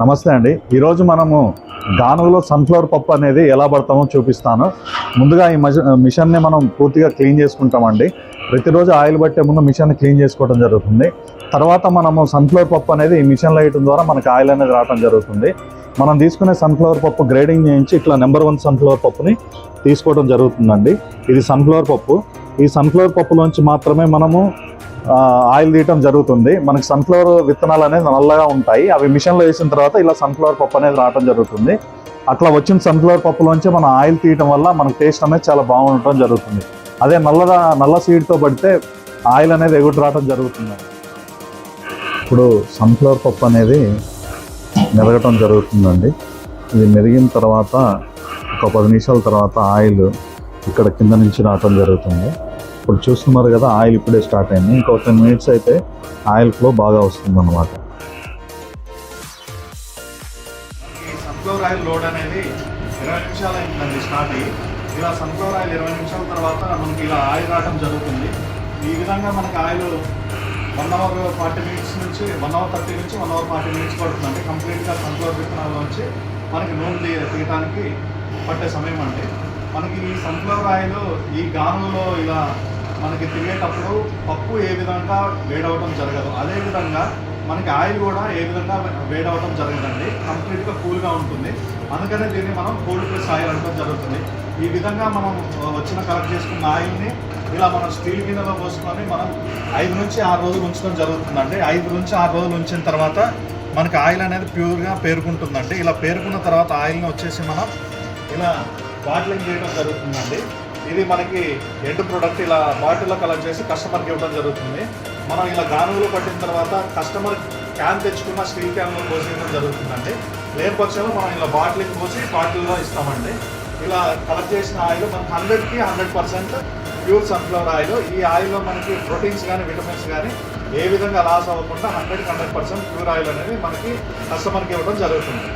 నమస్తే అండి. ఈరోజు మనము గానుగలో సన్ఫ్లవర్ పప్పు అనేది ఎలా పడతామో చూపిస్తాను. ముందుగా ఈ మిషన్ని మనం పూర్తిగా క్లీన్ చేసుకుంటామండి. ప్రతిరోజు ఆయిల్ పట్టే ముందు మిషన్ని క్లీన్ చేసుకోవడం జరుగుతుంది. తర్వాత మనము సన్ఫ్లవర్ పప్పు అనేది ఈ మిషన్లో వేయడం ద్వారా మనకి ఆయిల్ అనేది రావడం జరుగుతుంది. మనం తీసుకునే సన్ఫ్లవర్ పప్పు గ్రేడింగ్ చేయించి ఇట్లా నెంబర్ వన్ సన్ఫ్లవర్ పప్పుని తీసుకోవడం జరుగుతుందండి. ఇది సన్ఫ్లవర్ పప్పు. ఈ సన్ఫ్లవర్ పప్పులోంచి మాత్రమే మనము ఆయిల్ తీయటం జరుగుతుంది. మనకి సన్ఫ్లవర్ విత్తనాలు అనేది నల్లగా ఉంటాయి. అవి మిషన్లో వేసిన తర్వాత ఇలా సన్ఫ్లవర్ పప్పు అనేది రావడం జరుగుతుంది. అట్లా వచ్చిన సన్ఫ్లవర్ పప్పులోంచి మనం ఆయిల్ తీయటం వల్ల మనకి టేస్ట్ అనేది చాలా బాగుండటం జరుగుతుంది. అదే నల్లగా నల్ల సీడ్తో పడితే ఆయిల్ అనేది ఎగుడు రావటం జరుగుతుంది. ఇప్పుడు సన్ఫ్లవర్ పప్పు అనేది మెరగటం జరుగుతుందండి. ఇది మెరిగిన తర్వాత ఒక పది నిమిషాల తర్వాత ఆయిల్ ఇక్కడ కింద నుంచి రావటం జరుగుతుంది. ఇప్పుడు చూస్తున్నారు కదా ఆయిల్ ఇప్పుడే స్టార్ట్ అయింది. ఇంకో టెన్ మినిట్స్ అయితే ఆయిల్ ఫ్లో బాగా వస్తుంది అనమాట సన్ఫ్లవర్ ఆయిల్ లోడ్ అనేది ఇరవై నిమిషాలు అయిందండి స్టార్ట్ అయ్యి. ఇలా సన్ఫ్లవర్ ఆయిల్ ఇరవై నిమిషాల తర్వాత మనకి ఇలా ఆయిల్ రావడం జరుగుతుంది. ఈ విధంగా మనకి oil one hour forty minutes నుంచి వన్ అవర్ థర్టీ నుంచి వన్ అవర్ ఫార్టీ మినిట్స్ పడుతుందండి కంప్లీట్గా సన్ఫ్లవర్ విత్తనాల నుంచి మనకి నూనె తీయటానికి తీయడానికి పట్టే సమయం అండి. మనకి ఈ సన్ఫ్లవర్ ఆయిల్ ఈ గానులో ఇలా మనకి తిరిగేటప్పుడు పప్పు ఏ విధంగా వేడవటం జరగదు. అదేవిధంగా మనకి ఆయిల్ కూడా ఏ విధంగా వేడవటం జరగదండి. కంప్లీట్గా కూల్గా ఉంటుంది. అందుకనే దీన్ని మనం కోల్డ్ ప్రెస్ ఆయిల్ అనడం జరుగుతుంది. ఈ విధంగా మనం వచ్చిన కలెక్ట్ చేసుకున్న ఆయిల్ని ఇలా మనం స్టీల్ గిన్నెలో పోసుకొని మనం ఐదు నుంచి ఆరు రోజులు ఉంచడం జరుగుతుందండి. ఐదు నుంచి ఆరు రోజులు ఉంచిన తర్వాత మనకి ఆయిల్ అనేది ప్యూర్గా పేరుకుంటుందండి. ఇలా పేరుకున్న తర్వాత ఆయిల్ని వచ్చేసి మనం ఇలా బాటిలింగ్ చేయడం జరుగుతుందండి. ఇది మనకి ఎండ్ ప్రోడక్ట్ ఇలా బాటిల్లో కలెక్ట్ చేసి కస్టమర్కి ఇవ్వడం జరుగుతుంది. మనం ఇలా గానుగులు పట్టిన తర్వాత కస్టమర్ క్యాన్ తెచ్చుకున్న స్టీల్ క్యాన్లో పోసి ఇవ్వడం జరుగుతుందండి. లేని పక్షంలో మనం ఇలా బాటిలింగ్ పోసి బాటిల్లో ఇస్తామండి. ఇలా కలెక్ట్ చేసిన ఆయిల్ మనకి హండ్రెడ్కి hundred percent pure sunflower oil. ఈ ఆయిల్లో మనకి ప్రోటీన్స్ కానీ విటమిన్స్ కానీ ఏ విధంగా లాస్ అవ్వకుండా హండ్రెడ్కి హండ్రెడ్ పర్సెంట్ ప్యూర్ ఆయిల్ అనేది మనకి కస్టమర్కి ఇవ్వడం జరుగుతుంది.